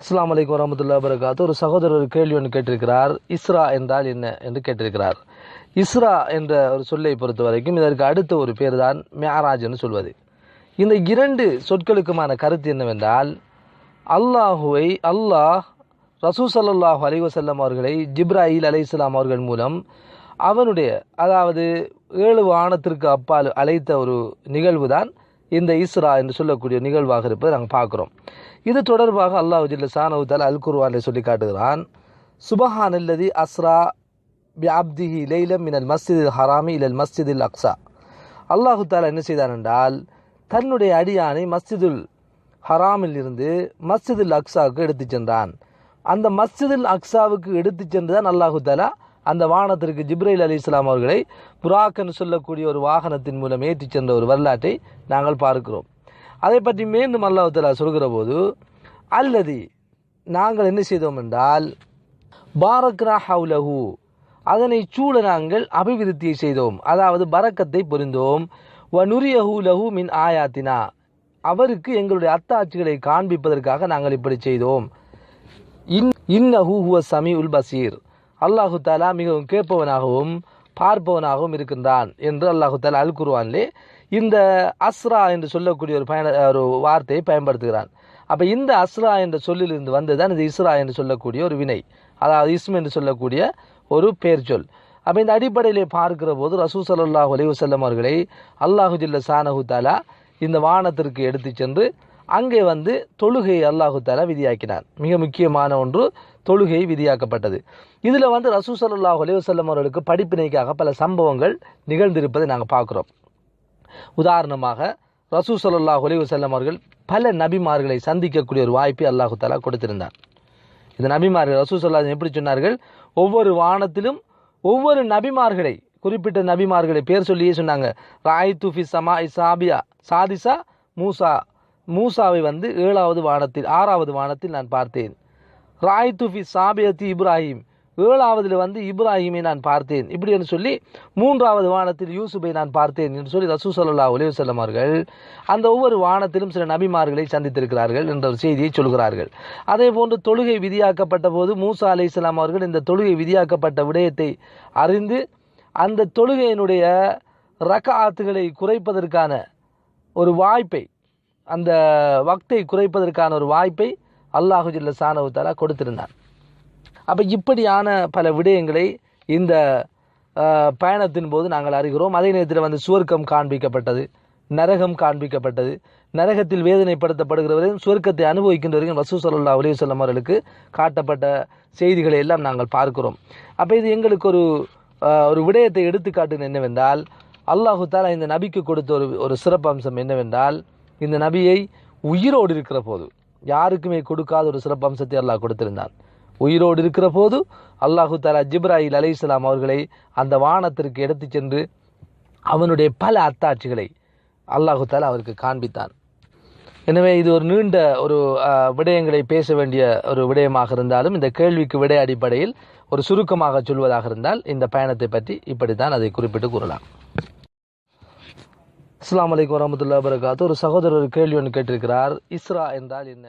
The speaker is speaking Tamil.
அஸ்லாம் வலைக்கம் வரமத்துல்லா வரகாத்து ஒரு சகோதரர் கேள்வி ஒன்று கேட்டிருக்கிறார். இஸ்ரா என்றால் என்ன என்று கேட்டிருக்கிறார். இஸ்ரா என்ற ஒரு சொல்லை பொறுத்த வரைக்கும் இதற்கு அடுத்த ஒரு பேர் தான் மேராஜ் என்று சொல்வது. இந்த இரண்டு சொற்களுக்குமான கருத்து என்னவென்றால் அல்லாஹுவை அல்லாஹ் ரசூ சல்லாஹு அலிவசல்லம் அவர்களை ஜிப்ராஹில் அலை இஸ்லாம் அவர்கள் மூலம் அவனுடைய அதாவது ஏழு வானத்திற்கு அப்பால் அழைத்த ஒரு நிகழ்வு தான் இந்த ஈஸ்ரா என்று சொல்லக்கூடிய நிகழ்வாக இருப்பதை நாங்கள் பார்க்குறோம். இது தொடர்பாக அல்லாஹ் ஜில்ல சானவுத்தால் அல் குர்வானை சொல்லி காட்டுகிறான். சுபஹான் அல்லதி அஸ்ரா பி அப்திஹி லைலம் மினல் மஸ்ஜிதில் ஹராமி இலல் மஸ்ஜிதில் அக்ஸா. அல்லாஹு தாலா என்ன செய்தான் என்றால் தன்னுடைய அடியானை மஸ்ஜிதுல் ஹராமில் இருந்து மஸ்ஜிதுல் அக்ஸாவுக்கு எடுத்துச் சென்றான். அந்த மஸ்ஜிதுல் அக்ஸாவுக்கு எடுத்துச் சென்றுதான் அல்லாஹு தாலா அந்த வானத்திற்கு ஜிப்ரைல் அலி இஸ்லாம் அவர்களை புறாக்கன் சொல்லக்கூடிய ஒரு வாகனத்தின் மூலம் ஏற்றிச் சென்ற ஒரு வரலாற்றை நாங்கள் பார்க்கிறோம். அதை பற்றி மீண்டும் அல்லாஹு சொல்கிற போது அல்லது நாங்கள் என்ன செய்தோம் என்றால் பாரக்ரா ஹவுலஹு அதனை சூழ நாங்கள் அபிவிருத்தியை செய்தோம். அதாவது பரக்கத்தை புரிந்தோம். வ நுரியஹு லஹு மின் ஆயாத்தினா அவருக்கு எங்களுடைய அத்தாட்சிகளை காண்பிப்பதற்காக நாங்கள் இப்படி செய்தோம். இன் இன்னஹூ ஹுவ சமி உல் பசீர். அல்லாஹு தாலா மிகவும் கேட்பவனாகவும் பார்ப்பவனாகவும் இருக்கின்றான் என்று அல்லாஹு தாலா அல் குருவான்லே இந்த அஸ்ரா என்று சொல்லக்கூடிய ஒரு பயண ஒரு வார்த்தையை பயன்படுத்துகிறான். அப்போ இந்த அஸ்ரா என்ற சொல்லிலிருந்து வந்ததுதான் இது இஸ்ரா என்று சொல்லக்கூடிய ஒரு வினை. அதாவது இஸ்ம் என்று சொல்லக்கூடிய ஒரு பேர் சொல் அப்போ இந்த அடிப்படையிலே பார்க்கிற போது ரசூ சல்லாஹ் அலைவசல்லம் அவர்களை அல்லாஹு ஜில்ல சானஹு தாலா இந்த வானத்திற்கு எடுத்து சென்று அங்கே வந்து தொழுகையை அல்லாஹு தாலா விதியாக்கினார் மிக முக்கியமான ஒன்று தொழுகை விதியாக்கப்பட்டது. இதில் வந்து ரசூ சல்லாஹ் அலைவசல்லம் அவர்களுக்கு படிப்பினைக்காக பல சம்பவங்கள் நிகழ்ந்திருப்பதை நாங்கள் பார்க்குறோம். உதாரணமாக ரசூ சல்லாஹ் அலைவசல்லம் அவர்கள் பல நபிமார்களை சந்திக்கக்கூடிய ஒரு வாய்ப்பை அல்லாஹு தாலா கொடுத்திருந்தார். இந்த நபிமார்கள் ரசூ சொல்லா எப்படி சொன்னார்கள்? ஒவ்வொரு வானத்திலும் ஒவ்வொரு நபிமார்களை குறிப்பிட்ட நபிமார்களை பேர் சொல்லியே சொன்னாங்க. ராய் துஃபி சமா சாபியா சாதிசா மூசா. மூசாவை வந்து ஏழாவது வானத்தில் ஆறாவது வானத்தில் நான் பார்த்தேன். ராய் துஃபி சாபியத்தி இப்ராஹிம். ஏழாவதில் வந்து இப்ராஹிமை நான் பார்த்தேன். இப்படி என்று சொல்லி மூன்றாவது வானத்தில் யூசுபை நான் பார்த்தேன் என்று சொல்லி ரசூ சல்லா உலகம் அவர்கள் அந்த ஒவ்வொரு வானத்திலும் சில நபிமார்களை சந்தித்திருக்கிறார்கள் என்ற ஒரு செய்தியை சொல்கிறார்கள். அதே போன்று தொழுகை விதியாக்கப்பட்ட போது மூசா அலி இஸ்லாம் அவர்கள் இந்த தொழுகை விதியாக்கப்பட்ட விடயத்தை அறிந்து அந்த தொழுகையினுடைய ரகாத்துகளை குறைப்பதற்கான ஒரு வாய்ப்பை அந்த வக்தை குறைப்பதற்கான ஒரு வாய்ப்பை அல்லாஹு ஜில்ல சானவு கொடுத்திருந்தார். அப்போ இப்படியான பல விடயங்களை இந்த பயணத்தின் போது நாங்கள் அறிகிறோம். அதே நேரத்தில் வந்து சுவர்க்கம் காண்பிக்கப்பட்டது நரகம் காண்பிக்கப்பட்டது நரகத்தில் வேதனைப்படுத்தப்படுகிறவரையும் சுவர்க்கத்தை அனுபவிக்கின்றவரையும் ரசூ சல்லா அலிவசல்லம் அவர்களுக்கு காட்டப்பட்ட செய்திகளை எல்லாம் நாங்கள் பார்க்கிறோம். அப்போ இது எங்களுக்கு ஒரு ஒரு விடயத்தை எடுத்துக்காட்டுன்னு என்னவென்றால் அல்லாஹு தாலா இந்த நபிக்கு கொடுத்த ஒரு ஒரு சிறப்பம்சம் என்னவென்றால் இந்த நபியை உயிரோடு இருக்கிற போது யாருக்குமே கொடுக்காத ஒரு சிறப்பம்சத்தை அல்லாஹ் கொடுத்திருந்தான். உயிரோடு இருக்கிற போது அல்லாஹு தாலா ஜிப்ராஹில் அலி இஸ்லாம் அவர்களை அந்த வானத்திற்கு எடுத்து சென்று அவனுடைய பல அத்தாட்சிகளை அல்லாஹு தாலா அவருக்கு காண்பித்தான். எனவே இது ஒரு நீண்ட ஒரு விடயங்களை பேச வேண்டிய ஒரு விடயமாக இருந்தாலும் இந்த கேள்விக்கு விடை அடிப்படையில் ஒரு சுருக்கமாக சொல்வதாக இருந்தால் இந்த பயணத்தை பற்றி இப்படித்தான் அதை குறிப்பிட்டு கூறலாம். அஸ்லாம் வலைக்கம் வரமத்துல்லா வரகாத்து ஒரு சகோதரர் கேள்வி ஒன்று கேட்டிருக்கிறார். இஸ்ரா என்றால் என்ன?